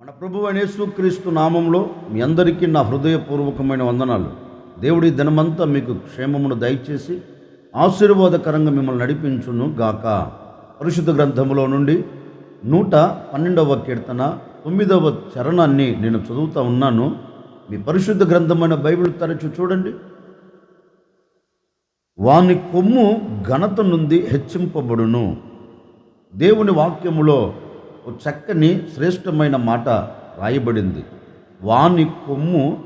మన ప్రభు అనేసుక్రీస్తు నామంలో మీ అందరికీ నా హృదయపూర్వకమైన వందనాలు. దేవుడి దినమంతా మీకు క్షేమమును దయచేసి ఆశీర్వాదకరంగా మిమ్మల్ని నడిపించును గాక. పరిశుద్ధ గ్రంథములో నుండి నూట పన్నెండవ కీర్తన తొమ్మిదవ చరణాన్ని నేను చదువుతా ఉన్నాను. మీ పరిశుద్ధ గ్రంథమైన బైబిల్ తరచు చూడండి. వాని కొమ్ము ఘనత నుండి హెచ్చింపబడును. దేవుని వాక్యములో చక్కని శ్రేష్టమైన మాట రాయబడింది. వాని కొమ్ము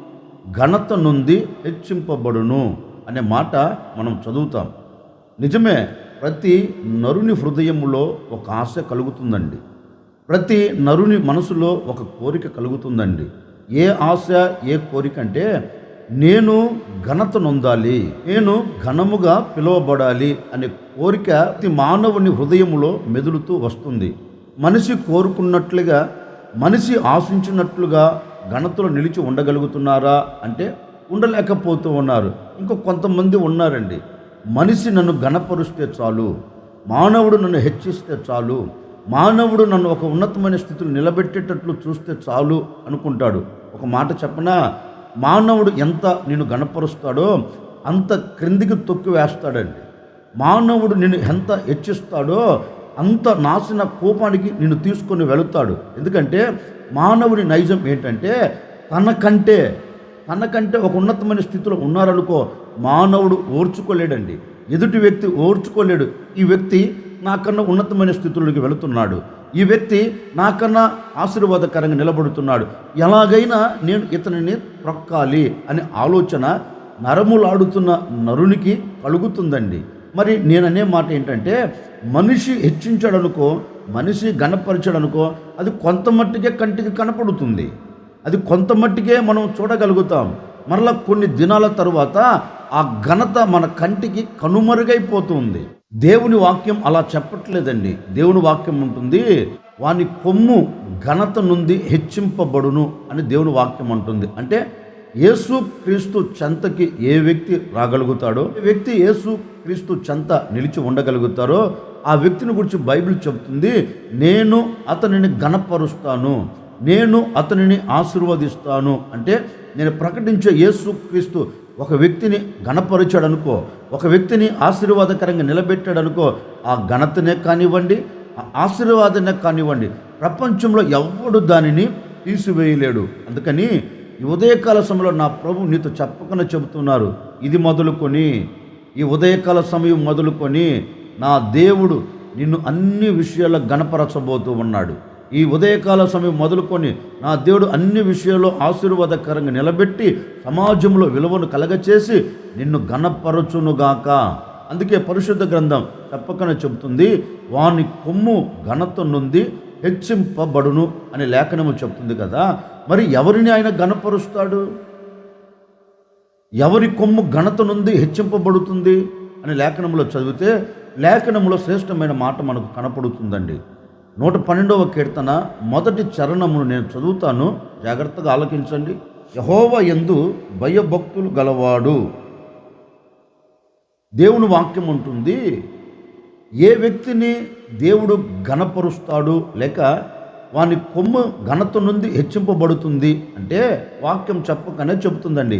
ఘనత నుండి హెచ్చింపబడును అనే మాట మనం చదువుతాం. నిజమే ప్రతి నరుని హృదయములో ఒక ఆశ కలుగుతుందండి. ప్రతి నరుని మనసులో ఒక కోరిక కలుగుతుందండి. ఏ ఆశ ఏ కోరిక అంటే నేను ఘనత నొందాలి నేను ఘనముగా పిలువబడాలి అనే కోరిక ప్రతి మానవుని హృదయంలో మెదులుతూ వస్తుంది. మనిషి కోరుకున్నట్లుగా మనిషి ఆశించినట్లుగా ఘనతలో నిలిచి ఉండగలుగుతున్నారా అంటే ఉండలేకపోతూ ఉన్నారు. ఇంకా కొంతమంది ఉన్నారండి. మనిషి నన్ను ఘనపరుస్తే చాలు మానవుడు నన్ను హెచ్చిస్తే చాలు మానవుడు నన్ను ఒక ఉన్నతమైన స్థితిలో నిలబెట్టేటట్లు చూస్తే చాలు అనుకుంటాడు. ఒక మాట చెప్పనా? మానవుడు ఎంత నేను గణపరుస్తాడో అంత క్రిందికి తొక్కి వేస్తాడండి మానవుడు నిన్ను ఎంత హెచ్చిస్తాడో అంత నాశన కోపానికి నిన్ను తీసుకొని వెళుతాడు. ఎందుకంటే మానవుని నైజం ఏంటంటే తనకంటే తనకంటే ఒక ఉన్నతమైన స్థితిలో ఉన్నారనుకో మానవుడు ఓర్చుకోలేడండి. ఎదుటి వ్యక్తి ఓర్చుకోలేడు. ఈ వ్యక్తి నాకన్నా ఉన్నతమైన స్థితుల్లోకి వెళుతున్నాడు. ఈ వ్యక్తి నాకన్నా ఆశీర్వాదకరంగా నిలబడుతున్నాడు. ఎలాగైనా నేను ఇతనిని ప్రొక్కాలి అనే ఆలోచన నరములాడుతున్న నరునికి కలుగుతుందండి. మరి నేననే మాట ఏంటంటే మనిషి హెచ్చించాడనుకో మనిషి గణపరిచాడనుకో అది కొంత మట్టికే కంటికి కనపడుతుంది. అది కొంత మట్టికే మనం చూడగలుగుతాం. మరలా కొన్ని దినాల తరువాత ఆ ఘనత మన కంటికి కనుమరుగైపోతుంది. దేవుని వాక్యం అలా చెప్పట్లేదండి. దేవుని వాక్యం ఉంటుంది వాని కొమ్ము ఘనత నుండి హెచ్చింపబడును అని దేవుని వాక్యం అంటుంది. అంటే యేసు క్రీస్తు చెంతకి ఏ వ్యక్తి రాగలుగుతాడో ఏ వ్యక్తి యేసు క్రీస్తు చెంత నిలిచి ఉండగలుగుతారో ఆ వ్యక్తిని గురించి బైబిల్ చెబుతుంది నేను అతనిని ఘనపరుస్తాను నేను అతనిని ఆశీర్వదిస్తాను అంటే నేను ప్రకటించే యేసు క్రీస్తు ఒక వ్యక్తిని ఘనపరిచాడనుకో ఒక వ్యక్తిని ఆశీర్వాదకరంగా నిలబెట్టాడనుకో ఆ ఘనతనే కానివ్వండి ఆ ఆశీర్వాదనే కానివ్వండి ప్రపంచంలో ఎవడు దానిని తీసివేయలేడు. అందుకని ఈ ఉదయకాల సమయంలో నా ప్రభు నీతో చెప్పకుండా చెబుతున్నారు. ఇది మొదలుకొని ఈ ఉదయకాల సమయం మొదలుకొని నా దేవుడు నిన్ను అన్ని విషయాల్లో గణపరచబోతూ ఉన్నాడు. ఈ ఉదయకాల సమయం మొదలుకొని నా దేవుడు అన్ని విషయాల్లో ఆశీర్వాదకరంగా నిలబెట్టి సమాజంలో విలువను కలగచేసి నిన్ను గణపరచునుగాక. అందుకే పరిశుద్ధ గ్రంథం తప్పకనే చెబుతుంది వాని కొమ్ము ఘనత నుండి హెచ్చింపబడును అనే లేఖనము చెప్తుంది కదా. మరి ఎవరిని ఆయన గణపరుస్తాడు ఎవరి కొమ్ము ఘనత నుండి హెచ్చింపబడుతుంది అని లేఖనంలో చదివితే లేఖనంలో శ్రేష్టమైన మాట మనకు కనపడుతుందండి. నూట పన్నెండవ కీర్తన మొదటి చరణమును నేను చదువుతాను. జాగ్రత్తగా ఆలకించండి. యహోవ ఎందు భయభక్తులు గలవాడు. దేవుని వాక్యం ఉంటుంది ఏ వ్యక్తిని దేవుడు ఘనపరుస్తాడు లేక వాని కొమ్ము ఘనత నుండి హెచ్చింపబడుతుంది అంటే వాక్యం చెప్పకనే చెబుతుందండి.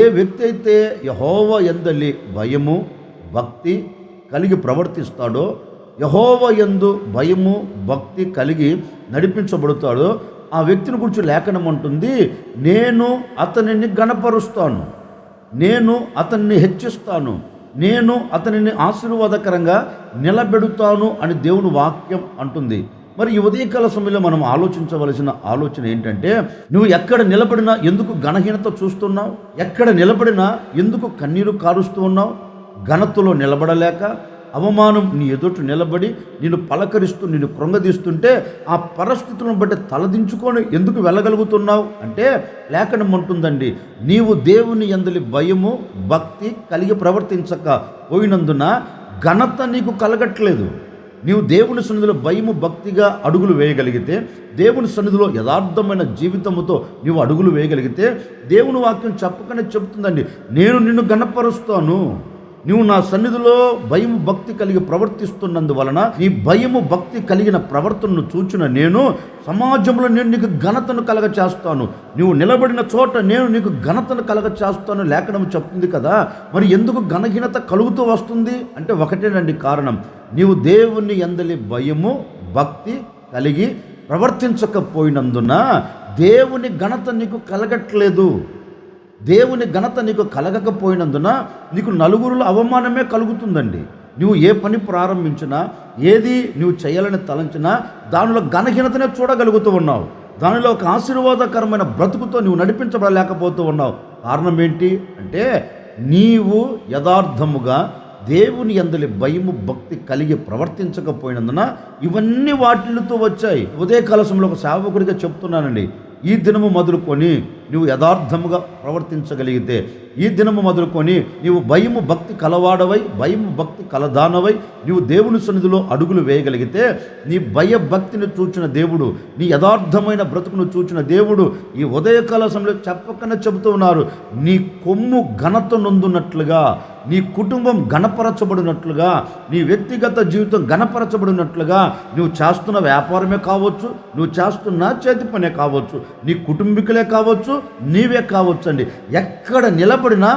ఏ వ్యక్తి అయితే యహోవ ఎందలి భయము భక్తి కలిగి ప్రవర్తిస్తాడో యహోవ ఎందు భయము భక్తి కలిగి నడిపించబడతాడో ఆ వ్యక్తిని గురించి లేఖనం అంటుంది నేను అతనిని గణపరుస్తాను నేను అతన్ని హెచ్చిస్తాను నేను అతనిని ఆశీర్వాదకరంగా నిలబెడుతాను అని దేవుని వాక్యం అంటుంది. మరి ఈ ఉదయకాల సమయంలో మనం ఆలోచించవలసిన ఆలోచన ఏంటంటే నువ్వు ఎక్కడ నిలబడినా ఎందుకు ఘనహీనత చూస్తున్నావు? ఎక్కడ నిలబడినా ఎందుకు కన్నీరు కారుస్తూ ఉన్నావు? ఘనతలో నిలబడలేక అవమానం నీ ఎదుట నిలబడి నిన్ను పలకరిస్తూ నిన్ను కృంగదీస్తుంటే ఆ పరిస్థితులను బట్టి తలదించుకొని ఎందుకు వెళ్ళగలుగుతున్నావు? అంటే లేఖనం ఉంటుందండి నీవు దేవుని ఎందలి భయము భక్తి కలిగి ప్రవర్తించక పోయినందున ఘనత నీకు కలగట్లేదు. నీవు దేవుని సన్నిధిలో భయము భక్తిగా అడుగులు వేయగలిగితే దేవుని సన్నిధిలో యథార్థమైన జీవితముతో నీవు అడుగులు వేయగలిగితే దేవుని వాక్యం చెప్పకనే చెప్తుందండి నేను నిన్ను గణపరుస్తాను. నువ్వు నా సన్నిధిలో భయము భక్తి కలిగి ప్రవర్తిస్తున్నందువలన నీ భయము భక్తి కలిగిన ప్రవర్తనను చూచిన నేను సమాజంలో నేను నీకు ఘనతను కలగ చేస్తాను నువ్వు నిలబడిన చోట నేను నీకు ఘనతను కలగ చేస్తాను లేఖనం చెప్తుంది కదా. మరి ఎందుకు ఘనహీనత కలుగుతూ వస్తుంది? అంటే ఒకటేనండి కారణం. నీవు దేవుని ఎందలి భయము భక్తి కలిగి ప్రవర్తించకపోయినందున దేవుని ఘనత నీకు కలగట్లేదు. దేవుని ఘనత నీకు కలగకపోయినందున నీకు నలుగురులో అవమానమే కలుగుతుందండి. నువ్వు ఏ పని ప్రారంభించినా ఏది నువ్వు చేయాలని తలంచినా దానిలో ఘనహీనతనే చూడగలుగుతూ ఉన్నావు. దానిలో ఒక ఆశీర్వాదకరమైన బ్రతుకుతో నువ్వు నడిపించబడలేకపోతూ ఉన్నావు. కారణం ఏంటి అంటే నీవు యథార్థముగా దేవుని అందలి భయము భక్తి కలిగి ప్రవర్తించకపోయినందున ఇవన్నీ వాటిలతో వచ్చాయి. ఉదయ కలశంలో ఒక సేవకుడిగా చెప్తున్నానండి. ఈ దినము మొదలుకొని నువ్వు యథార్థముగా ప్రవర్తించగలిగితే ఈ దినము మొదలుకొని నీవు భయము భక్తి కలవాడవై భయము భక్తి కలదానవై నీవు దేవుని సన్నిధిలో అడుగులు వేయగలిగితే నీ భయభక్తిని చూచిన దేవుడు నీ యథార్థమైన బ్రతుకును చూచిన దేవుడు ఈ ఉదయకాల సమయంలో చెప్పకనే చెబుతూ ఉన్నారు. నీ కొమ్ము ఘనత నొందున్నట్లుగా నీ కుటుంబం గణపరచబడినట్లుగా నీ వ్యక్తిగత జీవితం గణపరచబడినట్లుగా నువ్వు చేస్తున్న వ్యాపారమే కావచ్చు నువ్వు చేస్తున్న చేతి పనే కావచ్చు నీ కుటుంబీకులే కావచ్చు నీవే కావచ్చండి. ఎక్కడ నిలబడినా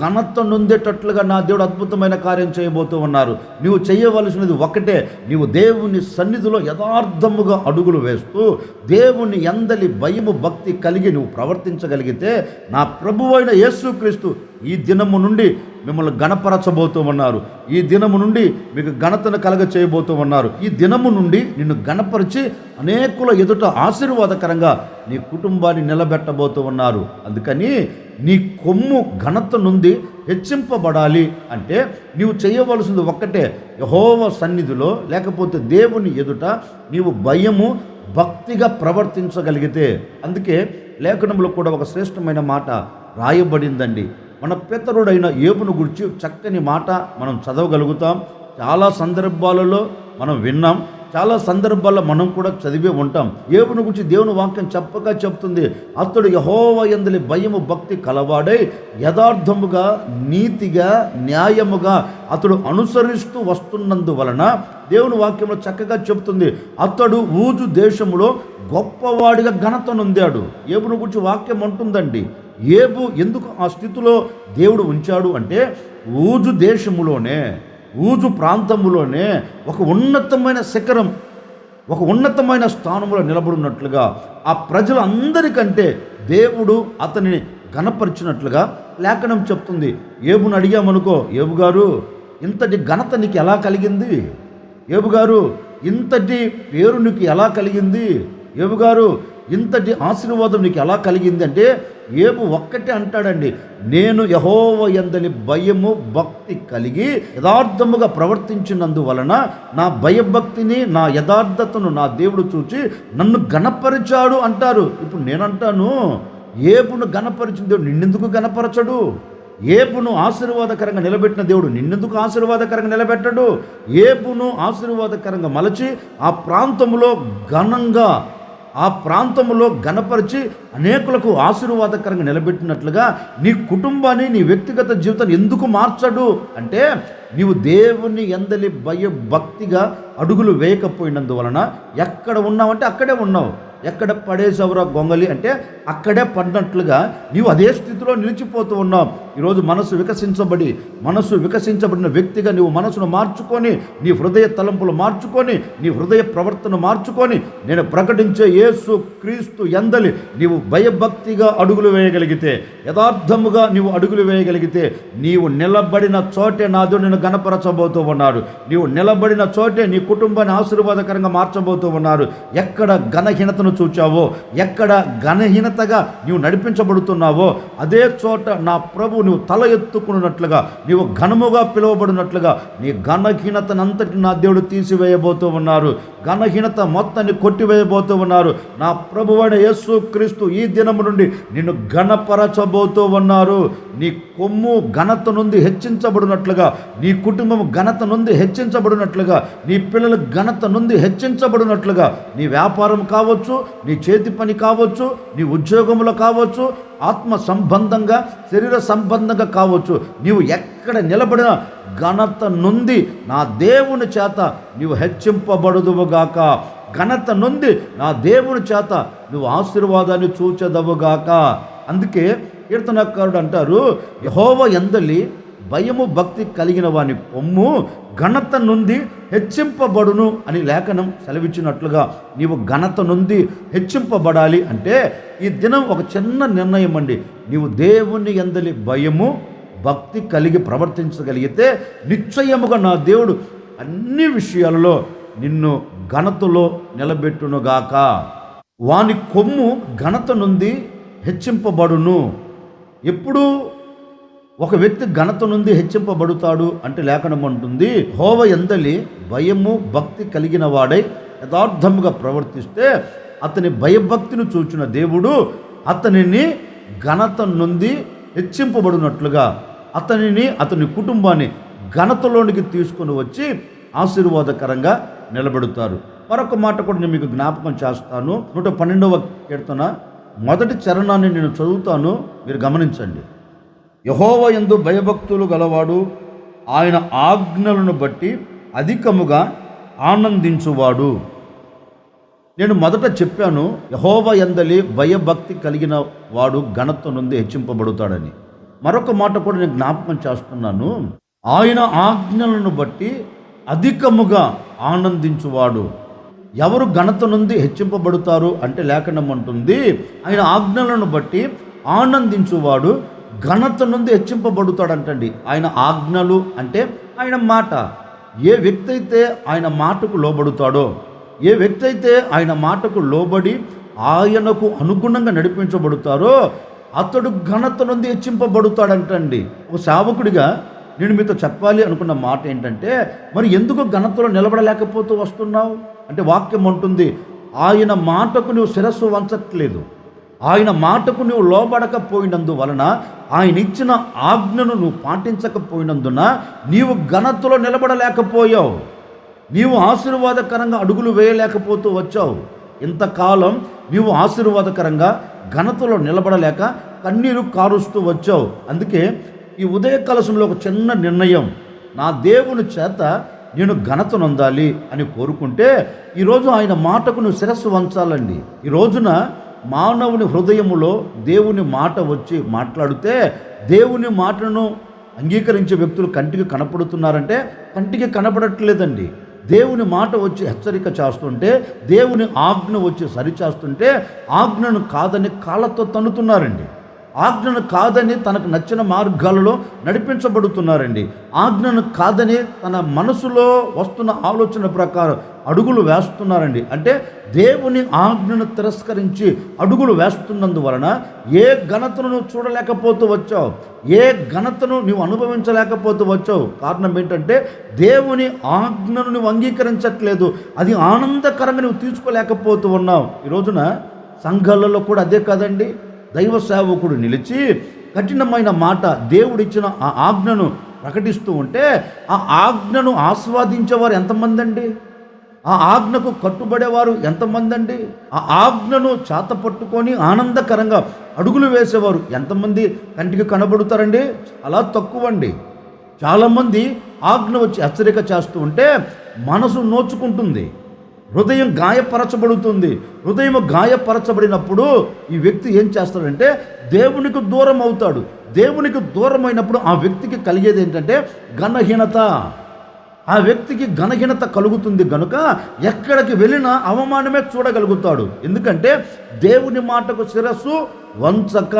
ఘనత నొందేటట్లుగా నా దేవుడు అద్భుతమైన కార్యం చేయబోతూ ఉన్నారు. నీవు చేయవలసినది ఒకటే నీవు దేవుని సన్నిధిలో యథార్థముగా అడుగులు వేస్తూ దేవుని ఎందలి భయము భక్తి కలిగి నువ్వు ప్రవర్తించగలిగితే నా ప్రభువైన యేసుక్రీస్తు ఈ దినము నుండి మిమ్మల్ని గణపరచబోతూ ఉన్నారు ఈ దినము నుండి మీకు ఘనతను కలగ చేయబోతూ ఉన్నారు ఈ దినము నుండి నిన్ను గణపరిచి అనేకుల ఎదుట ఆశీర్వాదకరంగా నీ కుటుంబాన్ని నిలబెట్టబోతూ ఉన్నారు అందుకని నీ కొమ్ము ఘనత నుండి హెచ్చింపబడాలి అంటే నీవు చేయవలసింది ఒక్కటే యహోవ సన్నిధిలో లేకపోతే దేవుని ఎదుట నీవు భయము భక్తిగా ప్రవర్తించగలిగితే. అందుకే లేఖనంలో కూడా ఒక శ్రేష్టమైన మాట రాయబడిందండి. మన పితరుడైన ఏపును గురించి చక్కని మాట మనం చదవగలుగుతాం. చాలా సందర్భాలలో మనం విన్నాం. చాలా సందర్భాల్లో మనం కూడా చదివే ఉంటాం. ఏవుని గురించి దేవుని వాక్యం చెప్పగా చెప్తుంది. అతడు యహోవ ఎందలి భయము భక్తి కలవాడై యథార్థముగా నీతిగా న్యాయముగా అతడు అనుసరిస్తూ వస్తున్నందువలన దేవుని వాక్యంలో చక్కగా చెప్తుంది. అతడు ఊజు దేశంలో గొప్పవాడిగా ఘనత నొందాడు. ఏబును గురించి వాక్యం ఉంటుందండి ఏబు ఎందుకు ఆ స్థితిలో దేవుడు ఉంచాడు అంటే ఊజు దేశములోనే ఊజు ప్రాంతములోనే ఒక ఉన్నతమైన శిఖరం ఒక ఉన్నతమైన స్థానంలో నిలబడినట్లుగా ఆ ప్రజలందరికంటే దేవుడు అతనిని ఘనపరిచినట్లుగా లేఖనం చెప్తుంది. ఏబుని అడిగామనుకో ఏబు గారు ఇంతటి ఘనత నీకు ఎలా కలిగింది? ఏబు గారు ఇంతటి పేరు నీకు ఎలా కలిగింది? ఏబు గారు ఇంతటి ఆశీర్వాదం నీకు ఎలా కలిగింది? అంటే ఏబు ఒక్కటే అంటాడండి నేను యహోవ ఎందని భయము భక్తి కలిగి యథార్థముగా ప్రవర్తించినందువలన నా భయభక్తిని నా యథార్థతను నా దేవుడు చూచి నన్ను గణపరిచాడు అంటారు. ఇప్పుడు నేనంటాను ఏపును గణపరిచిన దేవుడు నిన్నెందుకు గణపరచడు ఏపును ఆశీర్వాదకరంగా నిలబెట్టిన దేవుడు నిన్నెందుకు ఆశీర్వాదకరంగా నిలబెట్టడు? ఏపును ఆశీర్వాదకరంగా మలచి ఆ ప్రాంతంలో ఘనంగా ఆ ప్రాంతంలో గణపరిచి అనేకులకు ఆశీర్వాదకరంగా నిలబెట్టినట్లుగా నీ కుటుంబాన్ని నీ వ్యక్తిగత జీవితాన్ని ఎందుకు మార్చడు? అంటే నీవు దేవుని ఎందలి భయ భక్తిగా అడుగులు వేయకపోయినందువలన ఎక్కడ ఉన్నావంటే అక్కడే ఉన్నావు. ఎక్కడ పడేసవరా గొంగలి అంటే అక్కడే పడినట్లుగా నీవు అదే స్థితిలో నిలిచిపోతూ ఉన్నావు. ఈరోజు మనసు వికసించబడి మనసు వికసించబడిన వ్యక్తిగా నీవు మనసును మార్చుకొని నీ హృదయ తలంపులు మార్చుకొని నీ హృదయ ప్రవర్తన మార్చుకొని నేను ప్రకటించే యేసు క్రీస్తు ఎందలి నీవు భయభక్తిగా అడుగులు వేయగలిగితే యథార్థముగా నీవు అడుగులు వేయగలిగితే నీవు నిలబడిన చోటే నాదు నేను గణపరచబోతూ ఉన్నాడు. నీవు నిలబడిన చోటే నీ కుటుంబాన్ని ఆశీర్వాదకరంగా మార్చబోతూ ఉన్నారు ఎక్కడ ఘనహీనతను చూచావో ఎక్కడ ఘనహీనతగా నీవు నడిపించబడుతున్నావో అదే చోట నా ప్రభు నువ్వు తల ఎత్తుకున్నట్లుగా నీవు ఘనముగా పిలువబడినట్లుగా నీ ఘనహీనతనంతటి నా దేవుడు తీసివేయబోతూ ఉన్నారు. ఘనహీనత మొత్తాన్ని కొట్టివేయబోతూ ఉన్నారు. నా ప్రభువైన యేసు క్రీస్తు ఈ దినము నుండి నిన్ను ఘనపరచబోతూ ఉన్నారు. నీ కొమ్ము ఘనత నుండి హెచ్చించబడినట్లుగా నీ కుటుంబం ఘనత నుండి హెచ్చించబడినట్లుగా నీ పిల్లలు ఘనత నుండి హెచ్చించబడినట్లుగా నీ వ్యాపారం కావచ్చు నీ చేతి పని కావచ్చు నీ ఉద్యోగంలో కావచ్చు ఆత్మ సంబంధంగా శరీర సంబంధంగా కావచ్చు. నీవు ఎక్కడ నిలబడిన ఘనత నుండి నా దేవుని చేత నీవు హెచ్చింపబడుదువుగాక. ఘనత నుండి నా దేవుని చేత నువ్వు ఆశీర్వాదాన్ని చూచెదవుగాక. అందుకే కీర్తనకారుడు అంటారు యహోవ ఎందలి భయము భక్తి కలిగిన వాని కొమ్ము ఘనత నుండి హెచ్చింపబడును అని లేఖనం సెలవిచ్చినట్లుగా నీవు ఘనత నుండి హెచ్చింపబడాలి అంటే ఈ దినం ఒక చిన్న నిర్ణయం అండి. నీవు దేవుని ఎందలి భయము భక్తి కలిగి ప్రవర్తించగలిగితే నిశ్చయముగా నా దేవుడు అన్ని విషయాలలో నిన్ను ఘనతలో నిలబెట్టునుగాక వాని కొమ్ము ఘనత నుండి హెచ్చింపబడును. ఎప్పుడూ ఒక వ్యక్తి ఘనత నుండి హెచ్చింపబడుతాడు అంటే లేఖనం అంటుంది హోవ ఎందలి భయము భక్తి కలిగిన వాడై యథార్థముగా ప్రవర్తిస్తే అతని భయభక్తిని చూచిన దేవుడు అతనిని ఘనత నుండి హెచ్చింపబడినట్లుగా అతనిని అతని కుటుంబాన్ని ఘనతలోనికి తీసుకొని వచ్చి ఆశీర్వాదకరంగా నిలబెడతారు. మరొక మాట కూడా నేను మీకు జ్ఞాపకం చేస్తాను. నూట పన్నెండవ కీర్తన మొదటి చరణాన్ని నేను చదువుతాను మీరు గమనించండి. యహోవ ఎందు భయభక్తులు గలవాడు ఆయన ఆజ్ఞలను బట్టి అధికముగా ఆనందించువాడు. నేను మొదట చెప్పాను యహోవ ఎందలి భయభక్తి కలిగిన వాడు ఘనత నుండి హెచ్చింపబడుతాడని. మరొక మాట కూడా నేను జ్ఞాపకం చేస్తున్నాను ఆయన ఆజ్ఞలను బట్టి అధికముగా ఆనందించువాడు. ఎవరు ఘనత నుండి హెచ్చింపబడుతారు అంటే లేఖనం అంటుంది ఆయన ఆజ్ఞలను బట్టి ఆనందించువాడు ఘనత నుండి హెచ్చింపబడుతాడంటండి. ఆయన ఆజ్ఞలు అంటే ఆయన మాట. ఏ వ్యక్తి అయితే ఆయన మాటకు లోబడుతాడో ఏ వ్యక్తి అయితే ఆయన మాటకు లోబడి ఆయనకు అనుగుణంగా నడిపించబడుతారో అతడు ఘనత నుండి హెచ్చింపబడుతాడంటండి. ఒక సేవకుడిగా నేను మీతో చెప్పాలి అనుకున్న మాట ఏంటంటే మరి ఎందుకు ఘనతలో నిలబడలేకపోతూ వస్తున్నావు? అంటే వాక్యం ఉంటుంది ఆయన మాటకు నువ్వు శిరస్సు వంచట్లేదు. ఆయన మాటకు నువ్వు లోబడకపోయినందు వలన ఆయన ఇచ్చిన ఆజ్ఞను నువ్వు పాటించకపోయినందున నీవు ఘనతలో నిలబడలేకపోయావు. నీవు ఆశీర్వాదకరంగా అడుగులు వేయలేకపోతూ వచ్చావు. ఇంతకాలం నీవు ఆశీర్వాదకరంగా ఘనతలో నిలబడలేక కన్నీరు కారుస్తూ వచ్చావు. అందుకే ఈ ఉదయ కలశంలో ఒక చిన్న నిర్ణయం. నా దేవుని చేత నేను ఘనత నొందాలి అని కోరుకుంటే ఈరోజు ఆయన మాటకు నువ్వు శిరస్సు వంచాలండి. ఈ రోజున మానవుని హృదయములో దేవుని మాట వచ్చి మాట్లాడితే దేవుని మాటను అంగీకరించే వ్యక్తులు కంటికి కనపడుతున్నారంటే కంటికి కనపడట్లేదండి. దేవుని మాట వచ్చి హెచ్చరిక చేస్తుంటే దేవుని ఆజ్ఞ వచ్చి సరిచేస్తుంటే ఆజ్ఞను కాదని కాళ్ళతో తన్నుతున్నారండి. ఆజ్ఞను కాదని తనకు నచ్చిన మార్గాలలో నడిపించబడుతున్నారండి. ఆజ్ఞను కాదని తన మనసులో వస్తున్న ఆలోచన ప్రకారం అడుగులు వేస్తున్నారండి. అంటే దేవుని ఆజ్ఞను తిరస్కరించి అడుగులు వేస్తున్నందువలన ఏ ఘనతను నువ్వు చూడలేకపోతూ వచ్చావు? ఏ ఘనతను నువ్వు అనుభవించలేకపోతూ వచ్చావు? కారణం ఏంటంటే దేవుని ఆజ్ఞను నువ్వు అంగీకరించట్లేదు. అది ఆనందకరంగా నువ్వు తీసుకోలేకపోతూ ఉన్నావు. ఈ రోజున సంఘాలలో కూడా అదే కదండి. దైవ సేవకుడు నిలిచి కఠినమైన మాట దేవుడిచ్చిన ఆ ఆజ్ఞను ప్రకటిస్తూ ఉంటే ఆ ఆజ్ఞను ఆస్వాదించేవారు ఎంతమంది అండి ఆ ఆజ్ఞకు కట్టుబడేవారు ఎంతమంది అండి ఆ ఆజ్ఞను చేత పట్టుకొని ఆనందకరంగా అడుగులు వేసేవారు ఎంతమంది కంటికి కనబడుతారండి? చాలా తక్కువ అండి చాలామంది ఆజ్ఞ వచ్చి హెచ్చరిక చేస్తూ ఉంటే మనసు నోచుకుంటుంది. హృదయం గాయపరచబడుతుంది. హృదయం గాయపరచబడినప్పుడు ఈ వ్యక్తి ఏం చేస్తాడంటే దేవునికి దూరం అవుతాడు. దేవునికి దూరం అయినప్పుడు ఆ వ్యక్తికి కలిగేది ఏంటంటే ఘనహీనత. ఆ వ్యక్తికి ఘనహీనత కలుగుతుంది గనుక ఎక్కడికి వెళ్ళినా అవమానమే చూడగలుగుతాడు. ఎందుకంటే దేవుని మాటకు శిరస్సు వంచక.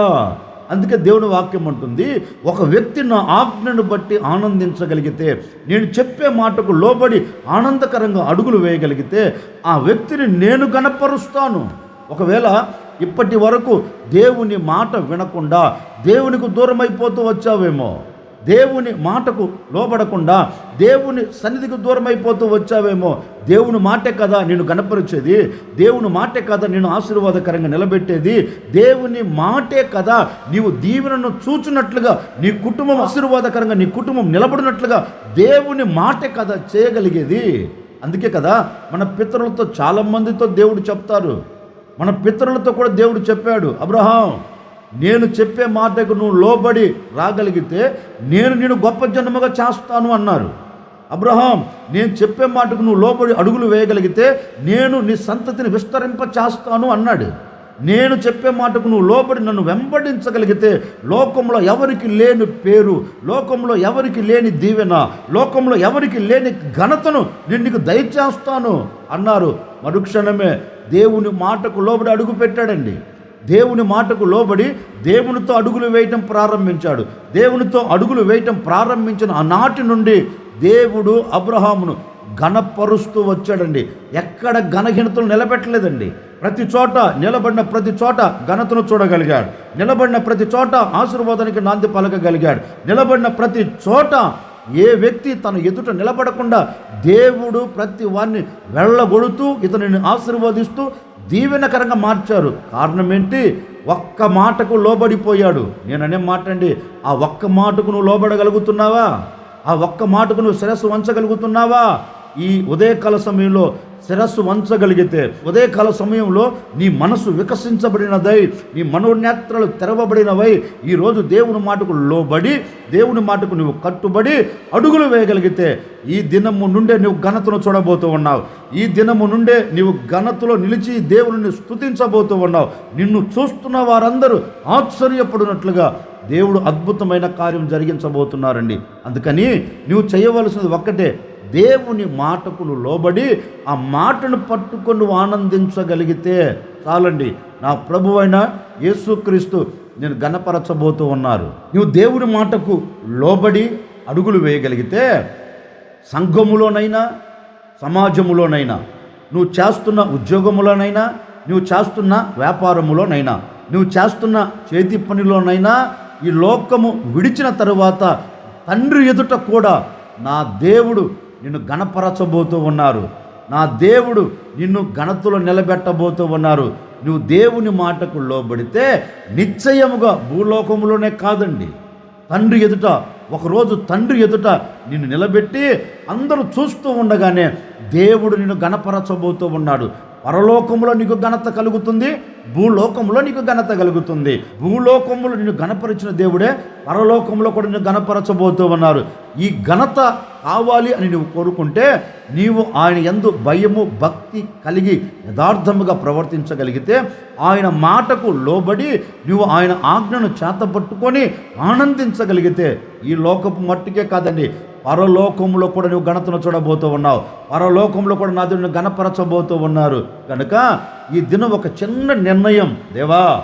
అందుకే దేవుని వాక్యం అంటుంది ఒక వ్యక్తి నా ఆజ్ఞను బట్టి ఆనందించగలిగితే నేను చెప్పే మాటకు లోబడి ఆనందకరంగా అడుగులు వేయగలిగితే ఆ వ్యక్తిని నేను గణపరుస్తాను. ఒకవేళ ఇప్పటి వరకు దేవుని మాట వినకుండా దేవునికి దూరం అయిపోతూ వచ్చావేమో. దేవుని మాటకు లోబడకుండా దేవుని సన్నిధికి దూరం అయిపోతూ వచ్చావేమో దేవుని మాటే కదా నేను గణపరిచేది దేవుని మాటే కదా నేను ఆశీర్వాదకరంగా నిలబెట్టేది దేవుని మాటే కదా నీవు దీవెనను చూచున్నట్లుగా నీ కుటుంబం ఆశీర్వాదకరంగా నీ కుటుంబం నిలబడినట్లుగా దేవుని మాటే కదా చేయగలిగేది. అందుకే కదా మన పితరులతో చాలామందితో దేవుడు చెప్తారు. మన పితరులతో కూడా దేవుడు చెప్పాడు అబ్రహాం నేను చెప్పే మాటకు నువ్వు లోబడి రాగలిగితే నేను నేను గొప్ప జన్మగా చేస్తాను అన్నారు. అబ్రహాం నేను చెప్పే మాటకు నువ్వు లోబడి అడుగులు వేయగలిగితే నేను నీ సంతతిని విస్తరింప చేస్తాను అన్నాడు. నేను చెప్పే మాటకు నువ్వు లోబడి నన్ను వెంబడించగలిగితే లోకంలో ఎవరికి లేని పేరు లోకంలో ఎవరికి లేని దీవెన లోకంలో ఎవరికి లేని ఘనతను నేను నీకు దయచేస్తాను అన్నారు. మరుక్షణమే దేవుని మాటకు లోబడి అడుగు పెట్టాడండి దేవుని మాటకు లోబడి దేవునితో అడుగులు వేయటం ప్రారంభించాడు. దేవునితో అడుగులు వేయటం ప్రారంభించిన ఆనాటి నుండి దేవుడు అబ్రహామును ఘనపరుస్తూ వచ్చాడండి. ఎక్కడ ఘనహీనతలు నిలబెట్టలేదండి. ప్రతి చోట నిలబడిన ప్రతి చోట ఘనతను చూడగలిగాడు. నిలబడిన ప్రతి చోట ఆశీర్వాదానికి నాంది పలకగలిగాడు. నిలబడిన ప్రతి చోట ఏ వ్యక్తి తన ఎదుట నిలబడకుండా దేవుడు ప్రతి వారిని వెళ్ళగొడుతూ ఇతనిని ఆశీర్వదిస్తూ దీవెనకరంగా మార్చారు. కారణం ఏంటి ఒక్క మాటకు లోబడిపోయాడు. నేననే మాట అండి ఆ ఒక్క మాటకు నువ్వు లోబడగలుగుతున్నావా? ఆ ఒక్క మాటకు నువ్వు శిరస్సు వంచగలుగుతున్నావా? ఈ ఉదయకాల సమయంలో శిరస్సు వంచగలిగితే ఉదయకాల సమయంలో నీ మనసు వికసించబడినదై నీ మనోనేత్రాలు తెరవబడినవై ఈరోజు దేవుని మాటకు లోబడి దేవుని మాటకు నువ్వు కట్టుబడి అడుగులు వేయగలిగితే ఈ దినము నుండే నువ్వు ఘనతను చూడబోతూ ఉన్నావు. ఈ దినము నుండే నీవు ఘనతలో నిలిచి దేవుని స్థుతించబోతూ ఉన్నావు. నిన్ను చూస్తున్న వారందరూ ఆశ్చర్యపడినట్లుగా దేవుడు అద్భుతమైన కార్యం జరిగించబోతున్నారండి. అందుకని నువ్వు చేయవలసినది ఒక్కటే దేవుని మాటకు లోబడి ఆ మాటను పట్టుకొని ఆనందించగలిగితే చాలండి. నా ప్రభువైన యేసుక్రీస్తు నేను గణపరచబోతూ ఉన్నారు. నువ్వు దేవుని మాటకు లోబడి అడుగులు వేయగలిగితే సంఘములోనైనా సమాజములోనైనా నువ్వు చేస్తున్న ఉద్యోగములోనైనా నువ్వు చేస్తున్న వ్యాపారములోనైనా నువ్వు చేస్తున్న చేతి పనిలోనైనా ఈ లోకము విడిచిన తరువాత తండ్రి ఎదుట కూడా నా దేవుడు నిన్ను గణపరచబోతూ ఉన్నారు. నా దేవుడు నిన్ను ఘనతలో నిలబెట్టబోతూ ఉన్నారు. నువ్వు దేవుని మాటకు లోబడితే నిశ్చయముగా భూలోకములోనే కాదండి. తండ్రి ఎదుట ఒకరోజు తండ్రి ఎదుట నిన్ను నిలబెట్టి అందరూ చూస్తూ ఉండగానే దేవుడు నిన్ను గణపరచబోతూ ఉన్నాడు. పరలోకంలో నీకు ఘనత కలుగుతుంది భూలోకంలో నీకు ఘనత కలుగుతుంది. భూలోకంలో నిన్ను గణపరిచిన దేవుడే పరలోకంలో కూడా నిన్ను గణపరచబోతూ ఉన్నారు. ఈ ఘనత కావాలి అని నువ్వు కోరుకుంటే నీవు ఆయన ఎందు భయము భక్తి కలిగి యథార్థముగా ప్రవర్తించగలిగితే ఆయన మాటకు లోబడి నువ్వు ఆయన ఆజ్ఞను చేతపట్టుకొని ఆనందించగలిగితే ఈ లోకపు మట్టుకే కాదండి పరలోకంలో కూడా నువ్వు ఘనతను చూడబోతూ ఉన్నావు. పరలోకంలో కూడా నా దేవుని గణపరచబోతూ ఉన్నారు. కనుక ఈ దినం ఒక చిన్న నిర్ణయం. దేవా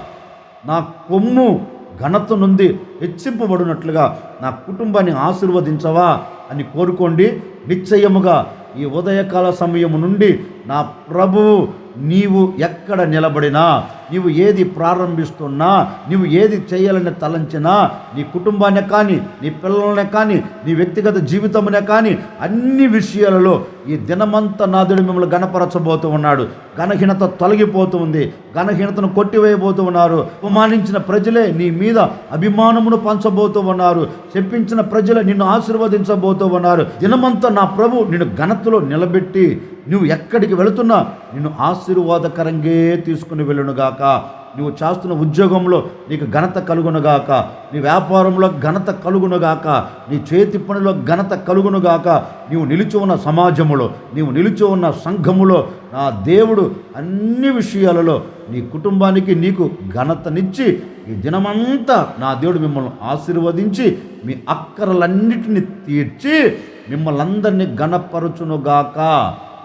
నా కొమ్ము ఘనత నుండి హెచ్చింపబడినట్లుగా నా కుటుంబాన్ని ఆశీర్వదించవా అని కోరుకోండి. నిశ్చయముగా ఈ ఉదయకాల సమయము నుండి నా ప్రభువు నీవు ఎక్కడ నిలబడినా నీవు ఏది ప్రారంభిస్తున్నా నీవు ఏది చేయాలని తలంచినా నీ కుటుంబాన్ని కానీ నీ పిల్లలనే కానీ నీ వ్యక్తిగత జీవితమునే కానీ అన్ని విషయాలలో ఈ దినమంతా నాదుడు మిమ్మల్ని గణపరచబోతూ ఉన్నాడు. గణహీనత తొలగిపోతూ ఉంది. గణహీనతను కొట్టివేయబోతూ ఉన్నారు. అవమానించిన ప్రజలే నీ మీద అభిమానమును పంచబోతూ ఉన్నారు. చెప్పించిన ప్రజలే నిన్ను ఆశీర్వదించబోతూ ఉన్నారు. దినమంతా నా ప్రభు నిన్ను ఘనతలో నిలబెట్టి నువ్వు ఎక్కడికి వెళుతున్నా నిన్ను ఆశీర్వాదకరంగా తీసుకుని వెళ్ళునుగాక. నువ్వు చేస్తున్న ఉద్యోగంలో నీకు ఘనత కలుగునుగాక. నీ వ్యాపారంలో ఘనత కలుగునుగాక. నీ చేతి పనిలో ఘనత కలుగునుగాక. నీవు నిలిచి ఉన్న సమాజములో నీవు నిలిచి ఉన్న సంఘములో నా దేవుడు అన్ని విషయాలలో నీ కుటుంబానికి నీకు ఘనతనిచ్చి ఈ దినమంతా నా దేవుడు మిమ్మల్ని ఆశీర్వదించి మీ అక్కరలన్నిటిని తీర్చి మిమ్మల్ని అందరినీ ఘనపరచునుగాక.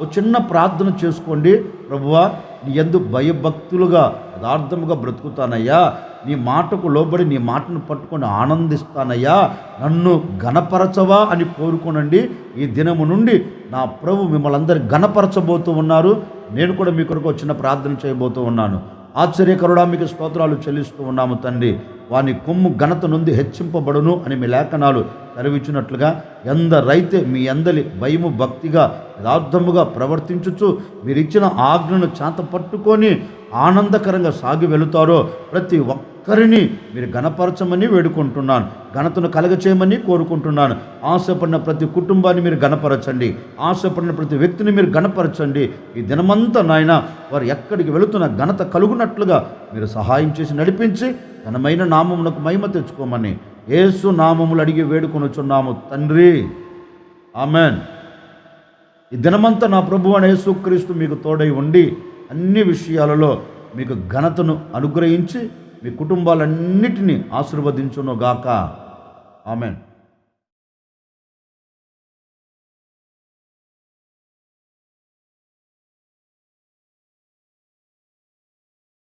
ఓ చిన్న ప్రార్థన చేసుకోండి. ప్రభువా నీ ఎందు భయభక్తులుగా యథార్థముగా బ్రతుకుతానయ్యా. నీ మాటకు లోబడి నీ మాటను పట్టుకొని ఆనందిస్తానయ్యా. నన్ను గణపరచవా అని కోరుకోనండి. ఈ దినము నుండి నా ప్రభు మిమ్మల్ని అందరు గణపరచబోతూ ఉన్నారు. నేను కూడా మీ కొరకు వచ్చిన ప్రార్థన చేయబోతూ ఉన్నాను. ఆశ్చర్యకరుడా మీకు స్తోత్రాలు చెల్లిస్తూ ఉన్నాము తండ్రి. వాని కొమ్ము ఘనత నుండి హెచ్చింపబడును అని మీ లేఖనాలు తెరవించినట్లుగా ఎందరైతే మీ అందలి భయము భక్తిగా యథార్థముగా ప్రవర్తించుచు మీరిచ్చిన ఆజ్ఞను చేత పట్టుకొని ఆనందకరంగా సాగి వెళుతారో ప్రతి ఒక్క ఒక్కరిని మీరు గణపరచమని వేడుకుంటున్నాను. ఘనతను కలగచేయమని కోరుకుంటున్నాను. ఆశపడిన ప్రతి కుటుంబాన్ని మీరు గణపరచండి ఆశపడిన ప్రతి వ్యక్తిని మీరు గణపరచండి ఈ దినమంతా నాయన వారు ఎక్కడికి వెళుతున్న ఘనత కలుగునట్లుగా మీరు సహాయం చేసి నడిపించి ఘనమైన నామమునకు మహిమ తెచ్చుకోమని యేసు నామములు అడిగి వేడుకొనుచున్నాము తండ్రి. ఆమెన్. ఈ దినమంతా నా ప్రభు అనే యేసుక్రీస్తు మీకు తోడై ఉండి అన్ని విషయాలలో మీకు ఘనతను అనుగ్రహించి మీ కుటుంబాలన్నిటినీ ఆశీర్వదించునుగాక. ఆమెన్.